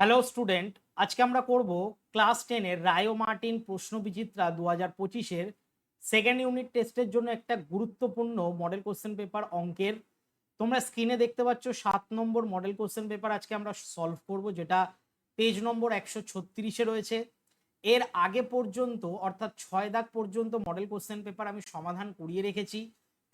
Hello student আজকে আমরা করব ক্লাস টেনের রায়ো মার্টিন প্রশ্ন বিচিত্রা দু হাজার পঁচিশের সেকেন্ড ইউনিট টেস্টের জন্য একটা গুরুত্বপূর্ণ মডেল কোশ্চেন পেপার অঙ্কের। তোমরা স্ক্রিনে দেখতে পাচ্ছ সাত নম্বর মডেল কোশ্চেন পেপার আজকে আমরা সলভ করব, যেটা পেজ নম্বর একশো ছত্রিশে রয়েছে। এর আগে পর্যন্ত, অর্থাৎ ছয় দাগ পর্যন্ত মডেল কোশ্চেন পেপার আমি সমাধান করিয়ে রেখেছি।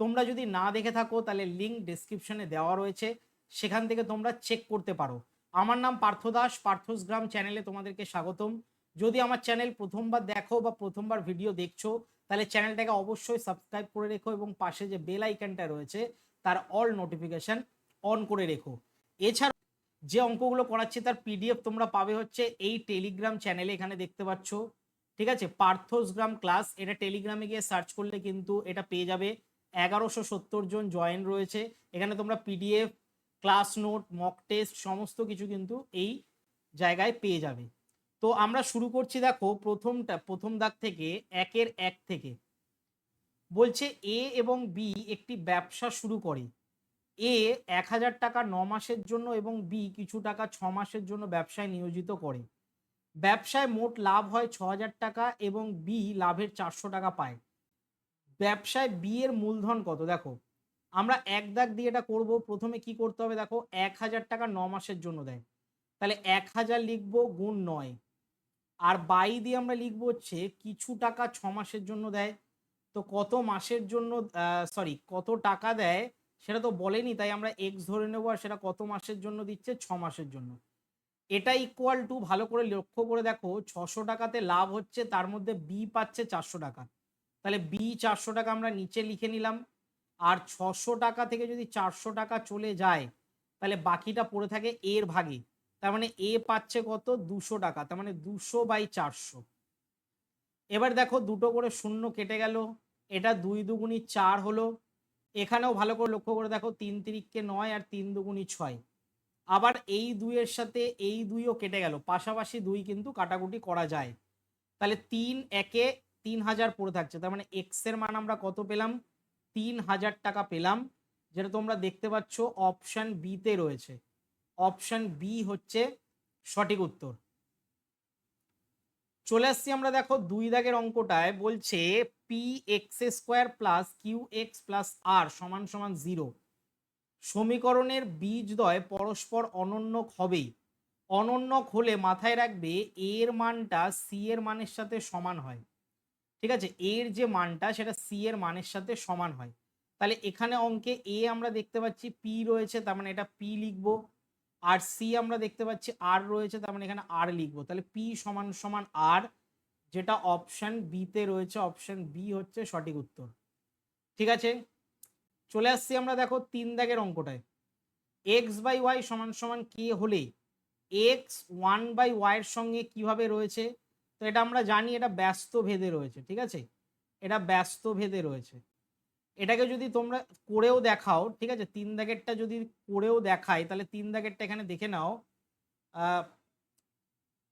তোমরা যদি না দেখে থাকো, তাহলে লিঙ্ক ডিসক্রিপশনে দেওয়া রয়েছে। সেখান থেকে তোমরা চেক করতে পারো। আমার নাম পার্থ দাস, পার্থস গ্রাম চ্যানেলে তোমাদেরকে স্বাগতম। যদি আমার চ্যানেল প্রথমবার দেখো বা প্রথমবার ভিডিও দেখছ, তাহলে চ্যানেলটাকে অবশ্যই সাবস্ক্রাইব করে রেখো এবং পাশে যে বেল আইকনটা রয়েছে, তার অল নোটিফিকেশন অন করে রেখো। এছাড়া যে অঙ্কগুলো করাচ্ছি, তার পিডিএফ তোমরা পাবে হচ্ছে এই টেলিগ্রাম চ্যানেলে এখানে দেখতে পাচ্ছ। ঠিক আছে? পার্থস গ্রাম ক্লাস এটা টেলিগ্রামে গিয়ে সার্চ করলে কিন্তু এটা পেয়ে যাবে। এগারোশো সত্তর জন জয়েন রয়েছে। এখানে তোমরা PDF class note mock test সমস্ত কিছু কিন্তু এই জায়গায় পেয়ে যাবে। তো আমরা শুরু করছি দেখো প্রথমটা, প্রথম দাগ থেকে, একের এক থেকে। বলছে এ এবং বি একটি ব্যবসা শুরু করে। এ এক হাজার টাকা ন মাসের জন্য এবং বি কিছু টাকা ছ মাসের জন্য ব্যবসায় নিয়োজিত করে। ব্যবসায় মোট লাভ হয় ছ হাজার টাকা এবং বি লাভের চারশো টাকা পায়। ব্যবসায় বি এর মূলধন কত? দেখো আমরা এক দাগ দিয়ে এটা করব, প্রথমে কি করতে হবে দেখো, এক হাজার টাকা ন মাসের জন্য দেয়। তাহলে এক হাজার লিখব গুণ নয়। আর বাই দিয়ে আমরা লিখব হচ্ছে কিছু টাকা ছ মাসের জন্য দেয়। তো কত মাসের জন্য সরি কত টাকা দেয় সেটা তো বলেনি, তাই আমরা এক্স ধরে নেব আর সেটা কত মাসের জন্য দিচ্ছে ছ মাসের জন্য। এটা ইকুয়াল টু ভালো করে লক্ষ্য করে দেখো, ছশো টাকাতে লাভ হচ্ছে, তার মধ্যে বি পাচ্ছে চারশো টাকা। তাহলে বি চারশো টাকা আমরা নিচে লিখে নিলাম। আর ছশো টাকা থেকে যদি চারশো টাকা চলে যায়, তাহলে বাকিটা পড়ে থাকে এর ভাগে তার মানে এ পাচ্ছে কত? দুশো টাকা। তার মানে দুশো বাই চারশো। এবার দেখো দুটো করে শূন্য কেটে গেল। এটা দুই দুগুণি চার হলো। এখানেও ভালো করে লক্ষ্য করে দেখো, তিন তিরিককে নয় আর তিন দুগুণি ছয়। আবার এই দুইয়ের সাথে এই দুইও কেটে গেল। পাশাপাশি দুই কিন্তু কাটাকুটি করা যায়। তাহলে তিন একে তিন হাজার পড়ে থাকছে। তার মানে এক্সের মান আমরা কত পেলাম? তিন হাজার টাকা পেলাম, যেটা তোমরা দেখতে পাচ্ছ অপশন বিতে রয়েছে। অপশন বি হচ্ছে সঠিক উত্তর। চলে আসছি আমরা দেখো দুই দাগের অঙ্কটায়, বলছে p x square plus q x plus r সমান সমান জিরো সমীকরণের বীজদ্বয় পরস্পর অনন্যক হবেই। অনন্যক হলে মাথায় রাখবে এর মানটা সি এর মানের সাথে সমান হয়। ঠিক আছে? এর যে মানটা সেটা সি এর মানের সাথে সমান হয়। তাহলে এখানে অঙ্কে এ আমরা দেখতে পাচ্ছি পি রয়েছে, তার মানে এটা পি লিখব। আর সি আমরা দেখতে পাচ্ছি আর রয়েছে, তার মানে এখানে আর লিখব। তাহলে পি সমান সমান আর যেটা অপশন বিতে রয়েছে অপশন বি হচ্ছে সঠিক উত্তর। ঠিক আছে? চলে আসছি আমরা দেখো তিন দাগের অঙ্কটায়। এক্স বাই ওয়াই সমান সমান কে হলে এক্স ওয়ান বাই ওয়াইয়ের সঙ্গে কীভাবে রয়েছে? তো এটা আমরা জানি এটা ব্যস্ত ভেদে রয়েছে, ঠিক আছে? এটা ব্যস্ত ভেদে রয়েছে। এটাকে যদি তোমরা করেও দেখাও, ঠিক আছে? তিন দাগেরটা যদি করেও দেখাই, তাহলে তিন দাগেরটা এখানে দেখে নাও।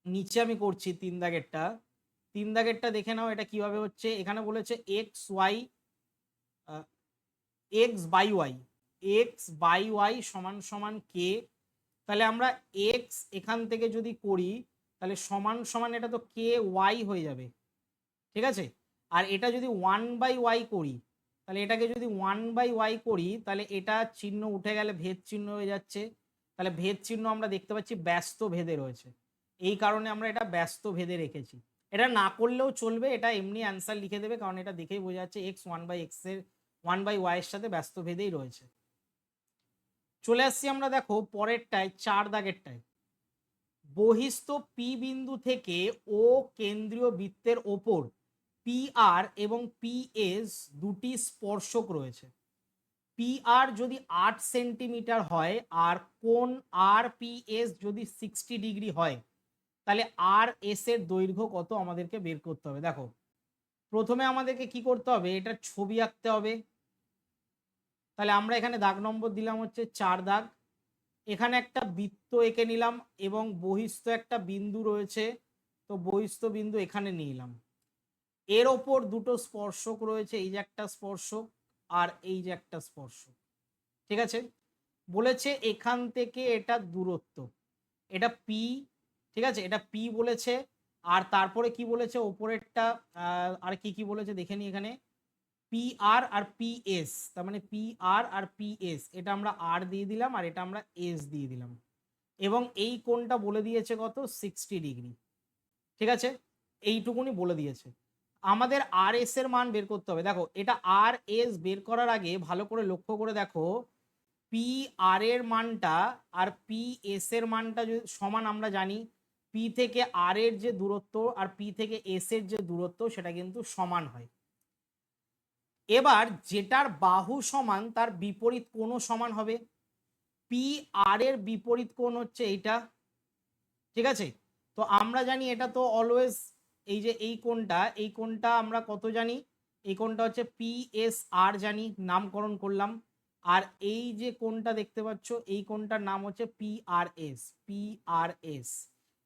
নিচে আমি করছি তিন দাগেরটা। তিন দাগেরটা দেখে নাও এটা কীভাবে হচ্ছে। এখানে বলেছে x y x by y x by y সমান সমান কে তাহলে আমরা এক্স এখান থেকে যদি করি তাহলে সমান সমান এটা তো কে ওয়াই হয়ে যাবে। ঠিক আছে? আর এটা যদি ওয়ান বাই ওয়াই করি, তাহলে এটাকে যদি ওয়ান বাই ওয়াই করি, তাহলে এটা চিহ্ন উঠে গেলে ভেদ চিহ্ন হয়ে যাচ্ছে। তাহলে ভেদ চিহ্ন আমরা দেখতে পাচ্ছি ব্যস্ত ভেদে রয়েছে। এই কারণে আমরা এটা ব্যস্ত ভেদে রেখেছি। এটা না করলেও চলবে, এটা এমনি অ্যান্সার লিখে দেবে, কারণ এটা দেখেই বোঝা যাচ্ছে এক্স ওয়ান বাই এক্সের ওয়ান বাই ওয়াইয়ের সাথে ব্যস্ত ভেদেই রয়েছে। চলে আসছি আমরা দেখো পরেরটায়, চার দাগেরটায়। বহিস্থ পি বিন্দু থেকে ও কেন্দ্রীয় বৃত্তের ওপর পি আর এবং পি এস দুটি স্পর্শক রয়েছে। পি আর যদি আট সেন্টিমিটার হয় আর কোন আর পি এস যদি সিক্সটি ডিগ্রি হয়, তাহলে আর এস এর দৈর্ঘ্য কত আমাদেরকে বের করতে হবে? দেখো, প্রথমে আমাদেরকে কি করতে হবে? এটা ছবি আঁকতে হবে। তাহলে আমরা এখানে দাগ নম্বর দিলাম হচ্ছে চার দাগ। এখানে একটা বৃত্ত এঁকে নিলাম এবং বহিস্থ একটা বিন্দু রয়েছে, তো বহিস্থ বিন্দু এখানে নিলাম এর ওপর দুটো স্পর্শক রয়েছে, এই যে একটা স্পর্শক আর এই যে একটা স্পর্শক, ঠিক আছে? বলেছে এখান থেকে এটা দূরত্ব, এটা পি ঠিক আছে? এটা পি বলেছে, আর তারপরে কি বলেছে? ওপরেরটা আর কি কি বলেছে? দেখে নি এখানে। P R R P S তার মানে P R R P S এটা আমরা আর দিয়ে দিলাম আর এটা আমরা এস দিয়ে দিলাম। এবং এই কোণটা বলে দিয়েছে কত? সিক্সটি ডিগ্রি ঠিক আছে? এইটুকুনি বলে দিয়েছে। আমাদের আর এস এর মান বের করতে হবে। দেখো, এটা আর এস বের করার আগে ভালো করে লক্ষ্য করে দেখো পি আর এর মানটা আর পি এস এর মানটা যদি সমান আমরা জানি পি থেকে আর এর যে দূরত্ব আর পি থেকে এস এর যে দূরত্ব, সেটা কিন্তু সমান হয়। এবার যেটার বাহু সমান, তার বিপরীত কোণও সমান হবে। পি আর এর বিপরীত কোণ হচ্ছে এইটা। ঠিক আছে? তো আমরা জানি এটা তো অলওয়েজ এই যে এই কোণটা এই কোণটা আমরা কত জানি? এই কোণটা হচ্ছে পি এস আর জানি, নামকরণ করলাম। আর এই যে কোণটা দেখতে পাচ্ছ, এই কোণটার নাম হচ্ছে P R S P R S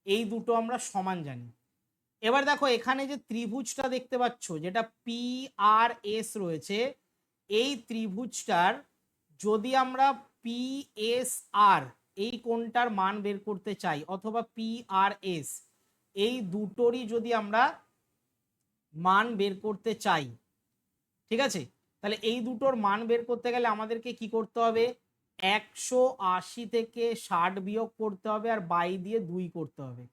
এই দুটো আমরা সমান জানি। এবার দেখো, এখানে যে ত্রিভুজটা দেখতে পাচ্ছ, যেটা পি আর এস রয়েছে, এই ত্রিভুজটার যদি আমরা পি এস আর এই কোনটার মান বের করতে চাই, অথবা পি আর এস এই দুটোরই যদি আমরা মান বের করতে চাই, ঠিক আছে? তাহলে এই দুটোর মান বের করতে গেলে আমাদেরকে কি করতে হবে? একশো আশি থেকে ষাট বিয়োগ করতে হবে, আর বাই দিয়ে দুই করতে হবে।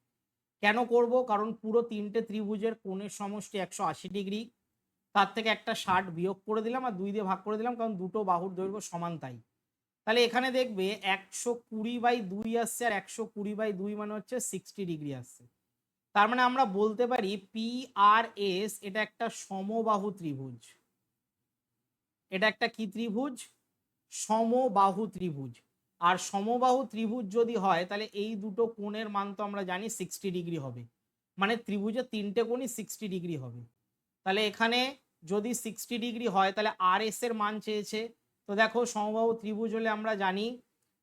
কেন করব? কারণ পুরো তিনটে ত্রিভুজের কোণের সমষ্টি একশো আশি ডিগ্রি। তার থেকে একটা ষাট বিয়োগ করে দিলাম আর দুই দিয়ে ভাগ করে দিলাম, কারণ দুটো বাহুর দৈর্ঘ্য সমান তাই। তাহলে এখানে দেখবে একশো কুড়ি বাই দুই আসছে আর একশো কুড়ি বাই দুই মানে হচ্ছে সিক্সটি ডিগ্রি আসছে। তার মানে আমরা বলতে পারি পি আর এস এটা একটা সমবাহু ত্রিভুজ। এটা একটা কি ত্রিভুজ? সমবাহু ত্রিভুজ। আর সমবাহু ত্রিভুজ যদি হয়, তাহলে এই দুটো কোণের মান তো আমরা জানি সিক্সটি ডিগ্রি হবে। মানে ত্রিভুজের তিনটে কোণই সিক্সটি ডিগ্রি হবে। তাহলে এখানে যদি সিক্সটি ডিগ্রি হয়, তাহলে আর এস এর মান চেয়েছে। তো দেখো, সমবাহু ত্রিভুজ হলে আমরা জানি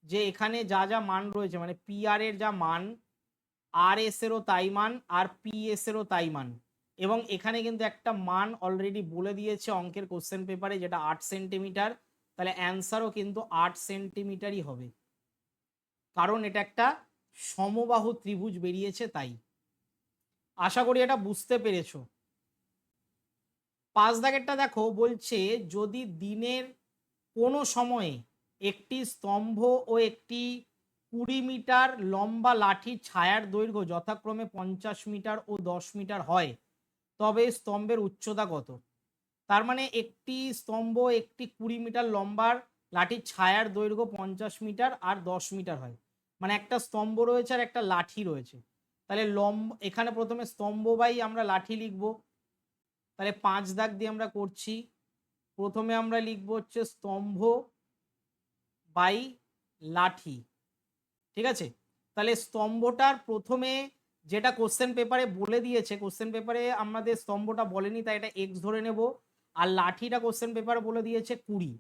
যে এখানে যা যা মান রয়েছে মানে পি আর এর যা মান আর এস এরও তাই মান আর পি এস এরও তাই মান। এবং এখানে কিন্তু একটা মান অলরেডি বলে দিয়েছে অঙ্কের কোশ্চেন পেপারে যেটা আট সেন্টিমিটার তাহলে অ্যান্সারও কিন্তু আট সেন্টিমিটারই হবে। কারণ এটা একটা সমবাহু ত্রিভুজ বেরিয়েছে তাই। আশা করি এটা বুঝতে পেরেছ। পাঁচ দাগেরটা দেখো, বলছে যদি দিনের কোনো সময়ে একটি স্তম্ভ ও একটি কুড়ি মিটার লম্বা লাঠির ছায়ার দৈর্ঘ্য যথাক্রমে পঞ্চাশ মিটার ও দশ মিটার হয়, তবে স্তম্ভের উচ্চতা কত? তার মানে একটি স্তম্ভ একটি কুড়ি মিটার লম্বার, লাঠির ছায়ার দৈর্ঘ্য পঞ্চাশ মিটার আর দশ মিটার হয়। মানে একটা স্তম্ভ রয়েছে আর একটা লাঠি রয়েছে। তাহলে লম্ব, এখানে প্রথমে স্তম্ভ বাই আমরা লাঠি লিখব। তাহলে পাঁচ দাগ দিয়ে আমরা করছি। প্রথমে আমরা লিখব হচ্ছে স্তম্ভ বাই লাঠি। ঠিক আছে? তাহলে স্তম্ভটার প্রথমে যেটা কোশ্চেন পেপারে বলে দিয়েছে কোশ্চেন পেপারে আমাদের স্তম্ভটা বলেনি, তাই এটা এক্স ধরে নেব। আর লাঠিটা কোশ্চেন পেপারে বলে দিয়েছে কুড়ি।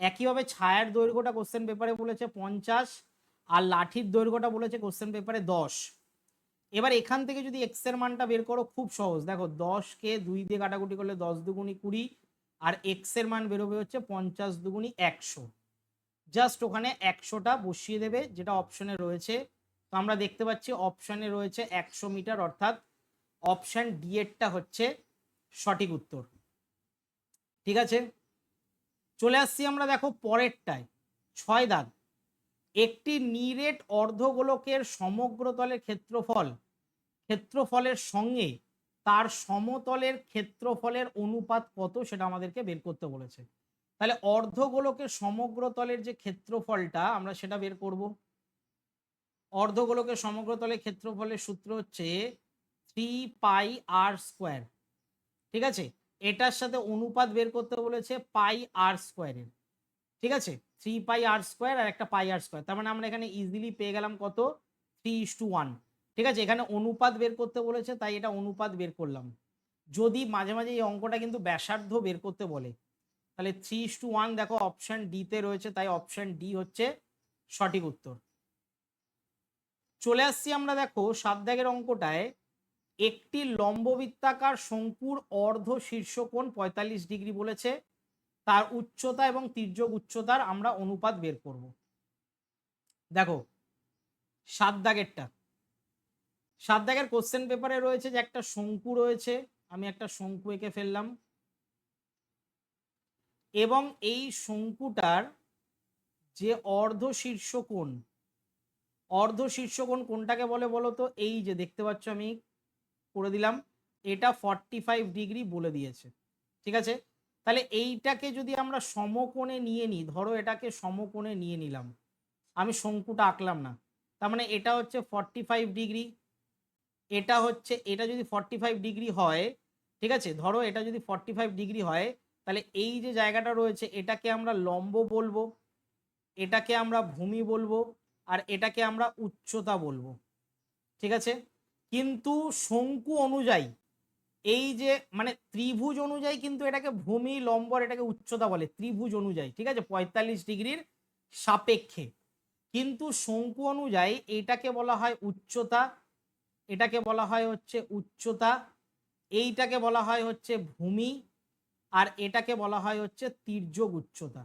একইভাবে ছায়ার দৈর্ঘ্যটা কোশ্চেন পেপারে বলেছে পঞ্চাশ, আর লাঠির দৈর্ঘ্যটা বলেছে কোশ্চেন পেপারে দশ। এবার এখান থেকে যদি এক্সের মানটা বের করো, খুব সহজ। দেখো দশকে দুই দিয়ে কাটাকুটি করলে দশ দুগুণি কুড়ি, আর এক্সের মান বেরোবে হচ্ছে পঞ্চাশ দুগুণি একশো। জাস্ট ওখানে একশোটা বসিয়ে দেবে, যেটা অপশনে রয়েছে। তো আমরা দেখতে পাচ্ছি অপশনে রয়েছে একশো মিটার, অর্থাৎ অপশান ডি এরটা হচ্ছে সঠিক উত্তর। ঠিক আছে? চলে আসছি আমরা দেখো পরেরটায়। ছয় দাগ। একটি নিরেট অর্ধগোলকের সমগ্রতলের ক্ষেত্রফল, ক্ষেত্রফলের সঙ্গে তার সমতলের ক্ষেত্রফলের অনুপাত কত সেটা আমাদেরকে বের করতে বলেছে। তাহলে অর্ধগোলকের সমগ্রতলের যে ক্ষেত্রফলটা, আমরা সেটা বের করব। অর্ধগোলকের সমগ্রতলের ক্ষেত্রফলের সূত্র হচ্ছে থ্রি পাই আর স্কোয়ার ঠিক আছে? এটার সাথে অনুপাত বের করতে বলেছে পাই আর স্কোয়ারের ঠিক আছে? থ্রি পাই আর স্কোয়ার আর একটা পাই আর স্কোয়ার। তার মানে আমরা এখানে ইজিলি পেয়ে গেলাম কত? থ্রি ইস টু ওয়ান ঠিক আছে? এখানে অনুপাত বের করতে বলেছে, তাই এটা অনুপাত বের করলাম। যদি মাঝে মাঝে এই অঙ্কটা কিন্তু ব্যাসার্ধ বের করতে বলে, তাহলে থ্রি ইস টু ওয়ান দেখো অপশন ডিতে রয়েছে, তাই অপশন ডি হচ্ছে সঠিক উত্তর। চলে আসছি আমরা দেখো সাত দাগের অঙ্কটায়। একটি লম্ববৃত্তাকার শঙ্কুর অর্ধ শীর্ষকোণ পঁয়তাল্লিশ ডিগ্রি বলেছে। তার উচ্চতা এবং তির্যক উচ্চতার আমরা অনুপাত বের করব। দেখো, সাত দাগেরটা। সাত দাগের কোশ্চেন পেপারে রয়েছে যে একটা শঙ্কু রয়েছে, আমি একটা শঙ্কু এঁকে ফেললাম। এবং এই শঙ্কুটার যে অর্ধ শীর্ষ কোণ অর্ধ শীর্ষ কোণ কোনটাকে বলে বলো তো? এই যে দেখতে পাচ্ছ আমি করে দিলাম। এটা ফর্টি ফাইভ ডিগ্রি বলে দিয়েছে। ঠিক আছে? তাহলে এইটাকে যদি আমরা সমকোণে নিয়ে নিই, ধরো এটাকে সমকোণে নিয়ে নিলাম। আমি শঙ্কুটা আঁকলাম না। তার মানে এটা হচ্ছে ফর্টি ফাইভ ডিগ্রি এটা হচ্ছে, এটা যদি ফর্টি ফাইভ ডিগ্রি হয়, ঠিক আছে? ধরো এটা যদি ফর্টি ফাইভ ডিগ্রি হয়, তাহলে এই যে জায়গাটা রয়েছে, এটাকে আমরা লম্ব বলব, এটাকে আমরা ভূমি বলব, আর এটাকে আমরা উচ্চতা বলব। ঠিক আছে? কিন্তু শঙ্কু অনুযায়ী, এই যে মানে ত্রিভুজ অনুযায়ী কিন্তু এটাকে ভূমি, লম্বর এটাকে উচ্চতা বলে, ত্রিভুজ অনুযায়ী, ঠিক আছে? পঁয়তাল্লিশ ডিগ্রির সাপেক্ষে। কিন্তু শঙ্কু অনুযায়ী এটাকে বলা হয় উচ্চতা, এটাকে বলা হয় হচ্ছে উচ্চতা, এইটাকে বলা হয় হচ্ছে ভূমি, আর এটাকে বলা হয় হচ্ছে তির্যক উচ্চতা।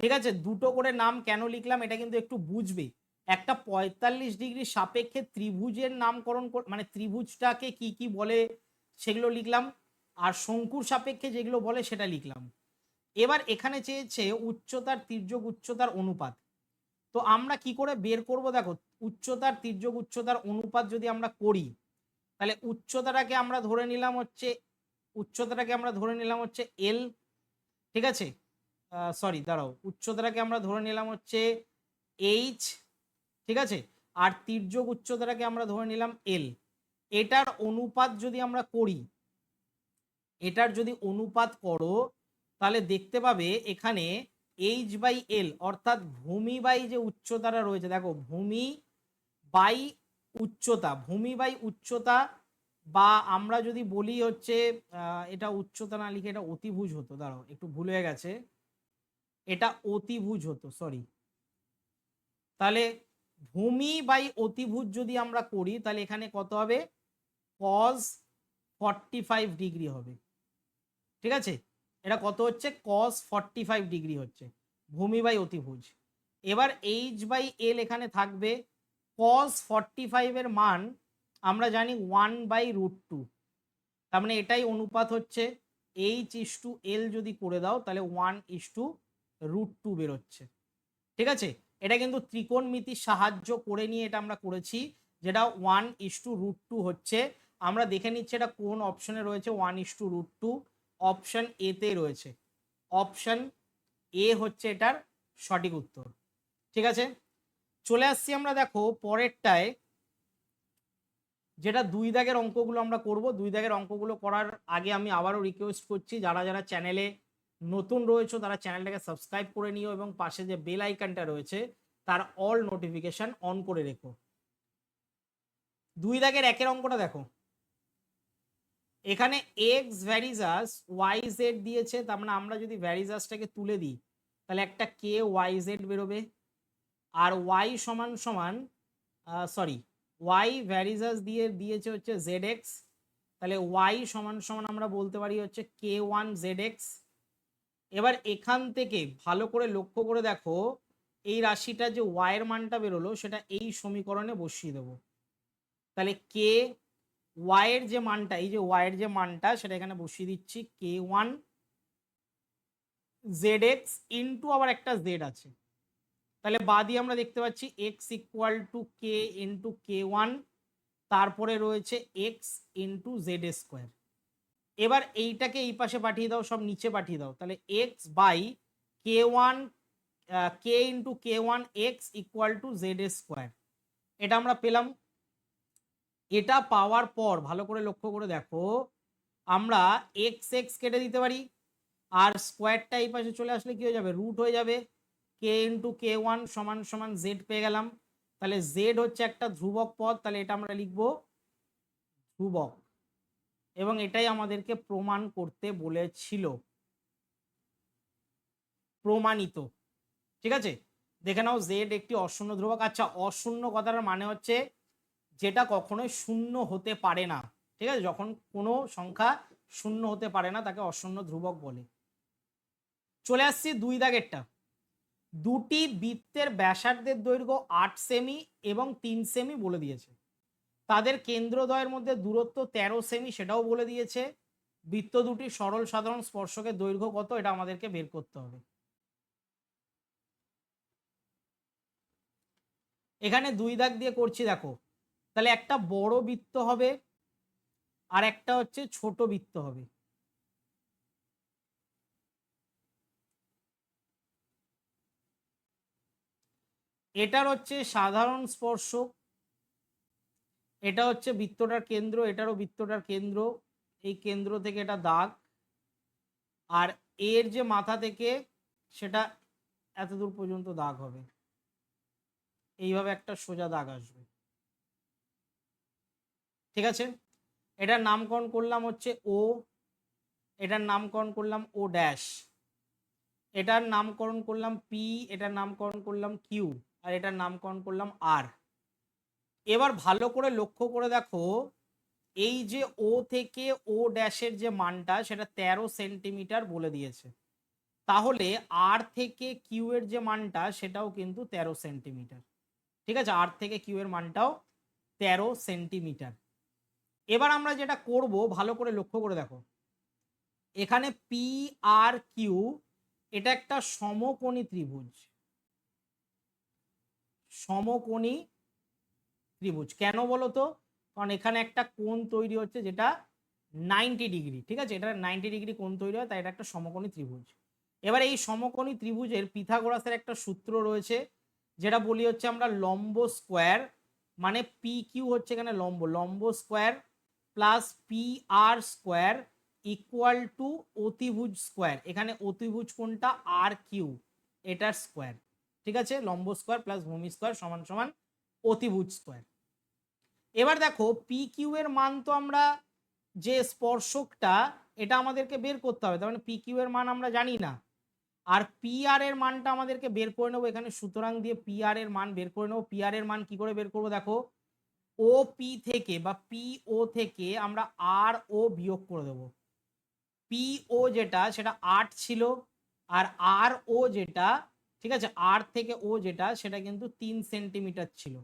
ঠিক আছে? দুটো করে নাম কেন লিখলাম এটা কিন্তু একটু বুঝবে। একটা পঁয়তাল্লিশ ডিগ্রি সাপেক্ষে ত্রিভুজের নামকরণ কর- মানে ত্রিভুজটাকে কি কি বলে সেগুলো লিখলাম, আর শঙ্কুর সাপেক্ষে যেগুলো বলে সেটা লিখলাম। এবার এখানে চেয়েছে উচ্চতার তির্যক উচ্চতার অনুপাত। তো আমরা কি করে বের করব? দেখো, উচ্চতার তির্যক উচ্চতার অনুপাত যদি আমরা করি, তাহলে উচ্চতাটাকে আমরা ধরে নিলাম হচ্ছে, উচ্চতাটাকে আমরা ধরে নিলাম হচ্ছে এল ঠিক আছে? সরি দাঁড়াও, উচ্চতাটাকে আমরা ধরে নিলাম হচ্ছে এইচ ঠিক আছে? আর তির্যক উচ্চতাটাকে আমরা ধরে নিলাম এল এটার অনুপাত যদি আমরা করি, এটার যদি অনুপাত করো, তাহলে দেখতে পাবে এখানে এইচ বাই এল অর্থাৎ ভূমি বাই যে উচ্চতাটা রয়েছে, দেখো ভূমি বাই উচ্চতা, ভূমি বাই উচ্চতা বা আমরা যদি বলি হচ্ছে এটা উচ্চতা না লিখে এটা অতিভুজ হতো, দাঁড়াও, একটু ভুল হয়ে গেছে। এটা অতিভুজ হতো সরি তাহলে ভূমি বাই অতিভুজ যদি আমরা করি, তাহলে এখানে কত হবে? কজ ফর্টি ফাইভ ডিগ্রি হবে। ঠিক আছে? এটা কত হচ্ছে? কস ফর্টি ফাইভ ডিগ্রি হচ্ছে। ভূমি বাই অতিভুজ। এবার এইচ বাই এল এখানে থাকবে। কস ফর্টি ফাইভের মান আমরা জানি ওয়ান বাই রুট টু তার মানে এটাই অনুপাত হচ্ছে এইচ ইস টু এল যদি করে দাও, তাহলে one is two root two বেরোচ্ছে। ঠিক আছে? এটা কিন্তু ত্রিকোণ ত্রিকোণমিতির সাহায্য করে নিয়ে এটা আমরা করেছি, যেটা one is two root two হচ্ছে। আমরা দেখে নিচ্ছি এটা কোন অপশনে রয়েছে one is two root two option এতে রয়েছে। অপশন এ হচ্ছে এটার সঠিক উত্তর। ঠিক আছে? চলে আসছি আমরা দেখো পরেরটায়, যেটা দুই দাগের অঙ্কগুলো আমরা করব। দুই দাগের অঙ্কগুলো করার আগে আমি আবারও রিকোয়েস্ট করছি, যারা যারা চ্যানেলে নতুন রয়েছে, তারা চ্যানেলটাকে সাবস্ক্রাইব করে নিও এবং পাশে যে বেল আইকনটা রয়েছে, তার অল নোটিফিকেশন অন করে রেখো। দুই দাগের একের অঙ্কটা দেখো। এখানে এক্স ভ্যারিজাস ওয়াই জেড দিয়েছে, তার মানে আমরা যদি ভ্যারিজাসটাকে তুলে দিই, তাহলে একটা কে ওয়াই জেড বেরোবে। আর ওয়াই সমান সমান সরি ওয়াই ভ্যারিজাস দিয়ে দিয়েছে হচ্ছে জেড এক্স তাহলে ওয়াই সমান সমান আমরা বলতে পারি হচ্ছে কে ওয়ান জেড এক্স এবার এখান থেকে ভালো করে লক্ষ্য করে দেখো, এই রাশিটা যে ওয়াইয়ের মানটা বেরোলো, সেটা এই সমীকরণে বসিয়ে দেবো। তাহলে কে ওয়াইয়ের যে মানটা, এই যে ওয়াইয়ের যে মানটা, সেটা এখানে বসিয়ে দিচ্ছি K one Z X into আবার একটা জেড আছে। তাহলে বাদি আমরা দেখতে পাচ্ছি X equal to K into K one তারপরে রয়েছে এক্স ইন্টু জেড স্কোয়ার এবার এইটাকে এই পাশে পাঠিয়ে দাও, সব নিচে পাঠিয়ে দাও। তাহলে X by K one K into K one X equal to Z square এটা আমরা পেলাম। এটা পাওয়ার পর, ভালো করে লক্ষ্য করে দেখো, আমরা এক্স এক্স কেটে দিতে পারি। আর স্কোয়ারটা এই পাশে চলে আসলে কি হয়ে যাবে? রুট হয়ে যাবে। কে ইন্টু কে ওয়ান সমান সমান জেড পেয়ে গেলাম। তাহলে জেড হচ্ছে একটা ধ্রুবক পদ, তাহলে এটা আমরা লিখব ধ্রুবক। এবং এটাই আমাদেরকে প্রমাণ করতে বলেছিল। প্রমাণিত। ঠিক আছে? দেখে নাও জেড একটি অশূন্য ধ্রুবক। আচ্ছা অশূন্য কথাটার মানে হচ্ছে যেটা কখনোই শূন্য হতে পারে না। ঠিক আছে? যখন কোনো সংখ্যা শূন্য হতে পারে না, তাকে অশূন্য ধ্রুবক বলে। চলে আসছি দুই দাগেরটা। দুটি বৃত্তের ব্যাসার্ধের দৈর্ঘ্য আট সেমি এবং তিন সেমি বলে দিয়েছে। তাদের কেন্দ্রদ্বয়ের মধ্যে দূরত্ব তেরো সেমি সেটাও বলে দিয়েছে। বৃত্ত দুটি সরল সাধারণ স্পর্শকের দৈর্ঘ্য কত এটা আমাদেরকে বের করতে হবে। এখানে দুই দাগ দিয়ে করছি দেখো। তাহলে একটা বড় বৃত্ত হবে আর একটা হচ্ছে ছোট বৃত্ত হবে। এটার হচ্ছে সাধারণ স্পর্শক এটা হচ্ছে বৃত্তটার কেন্দ্র, এটারও বৃত্তটার কেন্দ্র। এই কেন্দ্র থেকে এটা দাগ। আর এর যে মাথা থেকে সেটা এত দূর পর্যন্ত দাগ হবে। এইভাবে একটা সোজা দাগ আসবে। ঠিক আছে? এটার নামকরণ করলাম হচ্ছে ও এটার নামকরণ করলাম ও ড্যাশ এটার নামকরণ করলাম পি এটার নামকরণ করলাম কিউ আর এটার নামকরণ করলাম আর এবার ভালো করে লক্ষ্য করে দেখো, এই যে ও থেকে ও ড্যাশের যে মানটা সেটা তেরো সেন্টিমিটার বলে দিয়েছে। তাহলে আর থেকে কিউ এর যে মানটা সেটাও কিন্তু তেরো সেন্টিমিটার ঠিক আছে? আর থেকে কিউ এর মানটাও তেরো সেন্টিমিটার এবার আমরা যেটা করব, ভালো করে লক্ষ্য করে দেখো। এখানে পি আর কিউ এটা একটা সমকোণী ত্রিভুজ। সমকোণী ত্রিভুজ। কেন বলো তো কারণ এখানে একটা কোণ তৈরি হচ্ছে যেটা নাইনটি ডিগ্রি ঠিক আছে? এটা নাইনটি ডিগ্রি কোণ তৈরি হয়, তাই এটা একটা সমকোণী ত্রিভুজ। এবার এই সমকোণী ত্রিভুজের পিথাগোরাসের একটা সূত্র রয়েছে, যেটা বলি হচ্ছে আমরা লম্ব স্কোয়ার মানে পি কিউ হচ্ছে এখানে লম্ব। লম্ব square plus P R square equal to অতিভুজ স্কোয়ার এখানে অতিভুজ কোনটা আর কিউ এটার স্কোয়ার ঠিক আছে? লম্ব স্কোয়ার প্লাস ভূমি স্কোয়ার সমান সমান অতিভুজ স্কোয়ার এবার দেখো পি কিউ এর মান তো আমরা যে স্পর্শকটা, এটা আমাদেরকে বের করতে হবে। তার মানে পি কিউ এর মান আমরা জানি না। আর পি আর এর মানটা আমাদেরকে বের করে নেব এখানে। সুতরাং দিয়ে পি আর এর মান বের করে নেব। পি আর এর মান কি করে বের করব দেখো? ও পি থেকে বা পি ও থেকে আমরা আর ও বিয়োগ করে দেবো। পি ও যেটা, সেটা আট ছিল। আর আর ও যেটা, ঠিক আছে? আর থেকে ও যেটা, সেটা কিন্তু তিন সেন্টিমিটার ছিল।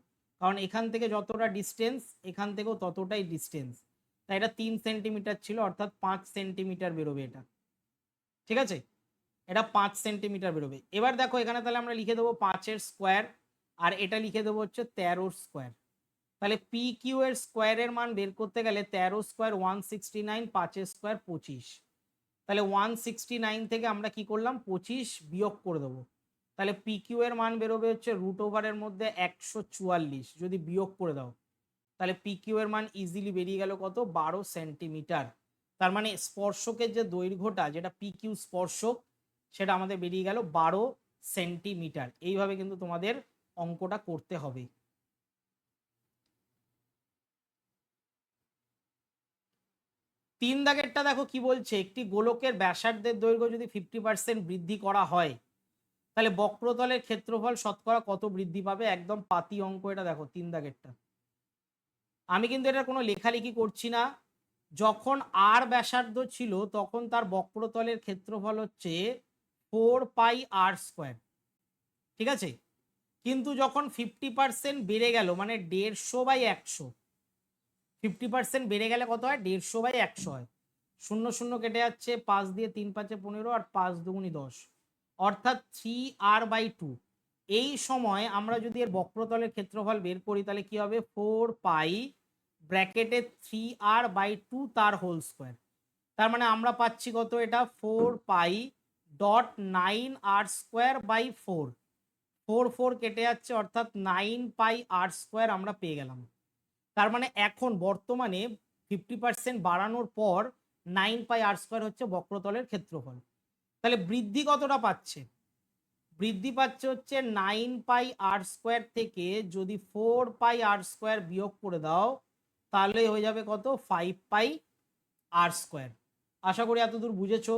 কারণ এখান থেকে যতটা ডিস্টেন্স এখান থেকেও ততটাই ডিস্টেন্স তাই এটা তিন সেন্টিমিটার ছিল, অর্থাৎ পাঁচ সেন্টিমিটার বেরোবে এটা। ঠিক আছে? এটা পাঁচ সেন্টিমিটার বেরোবে। এবার দেখো, এখানে তাহলে আমরা লিখে দেবো পাঁচের স্কোয়ার আর এটা লিখে দেবো হচ্ছে তেরোর স্কোয়ার তাহলে পি কিউ এর স্কোয়ারের মান বের করতে গেলে তেরো স্কোয়ার ওয়ান সিক্সটি নাইন পাঁচের স্কোয়ার পঁচিশ। তাহলে ওয়ান সিক্সটি নাইন থেকে আমরা কি করলাম? পঁচিশ বিয়োগ করে দেবো। তাহলে পি কিউ এর মান বেরোবে হচ্ছে রুট ওভারের মধ্যে একশো চুয়াল্লিশ। যদি বিয়োগ করে দাও, তাহলে পি কিউ এর মান ইজিলি বেরিয়ে গেল কত? বারো সেন্টিমিটার। তার মানে স্পর্শকের যে দৈর্ঘ্যটা, যেটা পি কিউ স্পর্শক, সেটা আমাদের বেরিয়ে গেল বারো সেন্টিমিটার। এইভাবে কিন্তু তোমাদের অঙ্কটা করতে হবে। তিন দাগেরটা দেখো কি বলছে? একটি গোলকের ব্যাসার্ধের দৈর্ঘ্য যদি ফিফটি পার্সেন্ট বৃদ্ধি করা হয় তাহলে বক্রতলের ক্ষেত্রফল শতকরা কত বৃদ্ধি পাবে? একদম পাতি অঙ্ক এটা দেখো, তিন দাগেরটা আমি কিন্তু এটা কোনো লেখালেখি করছি না। যখন আর ব্যাসার্ধ ছিল, তখন তার বক্রতলের ক্ষেত্রফল হচ্ছে ফোর পাই আর স্কোয়ার ঠিক আছে? কিন্তু যখন ফিফটি পার্সেন্ট বেড়ে গেল মানে দেড়শো বাই একশো ফিফটি পার্সেন্ট বেড়ে গেলে কত হয়? দেড়শো বাই একশো হয়। শূন্য শূন্য কেটে যাচ্ছে, পাঁচ দিয়ে তিন পাঁচে পনেরো, আর পাঁচ দুগুনি দশ। অর্থাৎ থ্রি আর বাই টু এই সময় আমরা যদি এর বক্রতলের ক্ষেত্রফল বের করি, তাহলে কি হবে? ফোর পাই ব্র্যাকেটে থ্রি আর বাই টু তার হোল স্কোয়ার তার মানে আমরা পাচ্ছি কত এটা? Four pi dot nine R square by four four four কেটে যাচ্ছে, অর্থাৎ নাইন পাই আর স্কোয়ার আমরা পেয়ে গেলাম। তার মানে এখন বর্তমানে ফিফটি পার্সেন্ট বাড়ানোর পর নাইন পাই আর স্কোয়ার হচ্ছে বক্রতলের ক্ষেত্রফল। তাহলে বৃদ্ধি কতটা পাচ্ছে? বৃদ্ধি পাচ্ছে হচ্ছে নাইন পাই আর স্কোয়ার থেকে যদি ফোর পাই আর স্কোয়ার বিয়োগ করে দাও, তাহলে হয়ে যাবে কত? ফাইভ পাই আর স্কোয়ার আশা করি এতদূর বুঝেছ।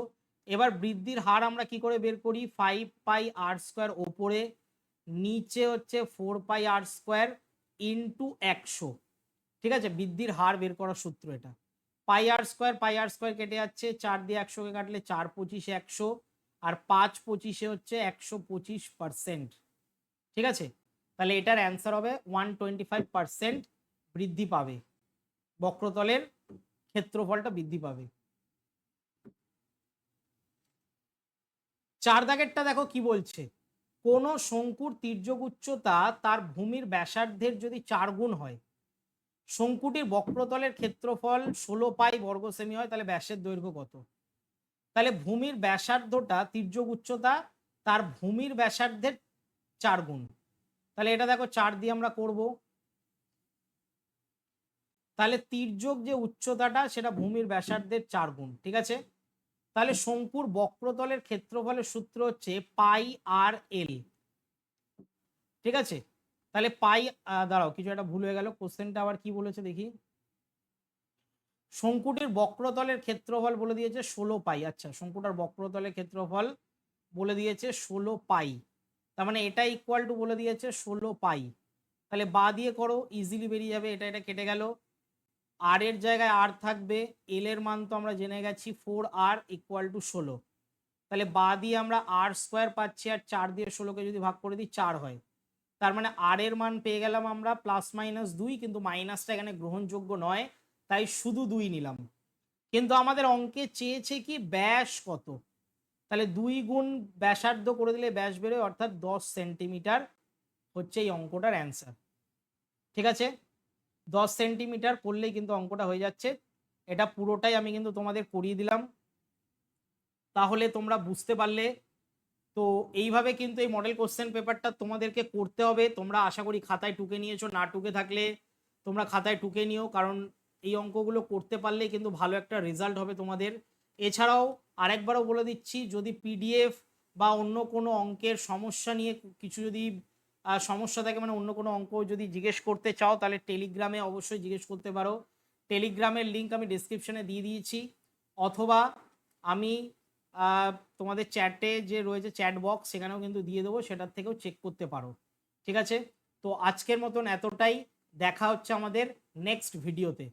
এবার বৃদ্ধির হার আমরা কি করে বের করি? ফাইভ পাই আর স্কোয়ার ওপরে, নিচে হচ্ছে four pi R square into একশো। ঠিক আছে? বৃদ্ধির হার বের করার সূত্র এটা। পাই আর স্কোয়ার, পাই আর স্কোয়ার কেটে যাচ্ছে। চার দিয়ে একশোকে কাটলে চার পঁচিশে একশো। আর পাঁচ পঁচিশে হচ্ছে একশো পঁচিশ পার্সেন্ট ঠিক আছে? তাহলে এটার অ্যান্সার হবে ওয়ান টোয়েন্টি ফাইভ পার্সেন্ট বৃদ্ধি পাবে। বক্রতলের ক্ষেত্রফলটা বৃদ্ধি পাবে। চার দাগেরটা দেখো কি বলছে? কোন শঙ্কুর তির্যক উচ্চতা তার ভূমির ব্যাসার্ধের যদি চার গুণ হয় শঙ্কুটির বক্রতলের ক্ষেত্রফল ষোলো পাই বর্গ সেমি হয়, তাহলে ব্যাসের দৈর্ঘ্য কত? তাহলে ভূমির ব্যাসার্ধটা তির্যক উচ্চতা, তার ভূমির ব্যাসার্ধের চার গুণ। তাহলে এটা দেখো, চার দিয়ে আমরা করব। তাহলে তির্যক যে উচ্চতাটা, সেটা ভূমির ব্যাসার্ধের চার গুণ, ঠিক আছে? তাহলে শঙ্কুর বক্রতলের ক্ষেত্রফলের সূত্র হচ্ছে পাই আর এল, ঠিক আছে? তাহলে পাই দাঁড়াও, কিছু একটা ভুল হয়ে গেল, কোশ্চেনটা আবার কি বলেছে দেখি। শঙ্কুটির বক্রতলের ক্ষেত্রফল বলে দিয়েছে ষোলো পাই আচ্ছা শঙ্কুটার বক্রতলের ক্ষেত্রফল বলে দিয়েছে ষোলো পাই, তার মানে এটা ইকুয়াল টু বলে দিয়েছে ষোলো পাই, তাহলে বা দিয়ে করো ইজিলি বেরিয়ে যাবে, এটা এটা কেটে গেল। আর এর জায়গায় আর থাকবে এল এর মান তো আমরা জেনে গেছি ফোর আর ইকুয়াল টু ষোলো, তাহলে বা দিয়ে আমরা আর স্কোয়ার পাচ্ছি আর চার দিয়ে ষোলোকে যদি ভাগ করে দিই, চার হয়। তার মানে আর এর মান পেয়ে গেলাম আমরা প্লাস মাইনাস দুই, কিন্তু মাইনাসটা এখানে গ্রহণযোগ্য নয়, তাই শুধু দুই নিলাম। কিন্তু আমাদের অঙ্কে চেয়েছে কি ব্যাস কত? তাহলে দুই গুণ ব্যাসার্ধ করে দিলে ব্যাস বেরোয়, অর্থাৎ দশ সেন্টিমিটার হচ্ছে এই অঙ্কটার অ্যান্সার ঠিক আছে? দশ সেন্টিমিটার করলেই কিন্তু অঙ্কটা হয়ে যাচ্ছে। এটা পুরোটাই আমি কিন্তু তোমাদের করিয়ে দিলাম। তাহলে তোমরা বুঝতে পারলে তো এইভাবে কিন্তু এই মডেল কোশ্চেন পেপারটা তোমাদেরকে করতে হবে। তোমরা আশা করি খাতায় টুকে নিয়েছো, না টুকে থাকলে তোমরা খাতায় টুকে নিও, কারণ এই অঙ্কগুলো করতে পারলে কিন্তু ভালো একটা রেজাল্ট হবে তোমাদের। এছাড়াও আরেকবারও বলে দিচ্ছি, যদি পিডিএফ বা অন্য কোনো অঙ্কের সমস্যা নিয়ে কিছু যদি সমস্যা থাকে মানে অন্য কোনো অঙ্ক যদি জিজ্ঞেস করতে চাও, তাহলে টেলিগ্রামে অবশ্যই জিজ্ঞেস করতে পারো। টেলিগ্রামের লিঙ্ক আমি ডিসক্রিপশনে দিয়ে দিয়েছি। অথবা আমি তোমাদের চ্যাটে যে রয়েছে চ্যাট বক্স সেখানেও কিন্তু দিয়ে দেবো, সেটার থেকেও চেক করতে পারো। ঠিক আছে? তো আজকের মতন এতটাই। দেখা হচ্ছে আমাদের নেক্সট ভিডিওতে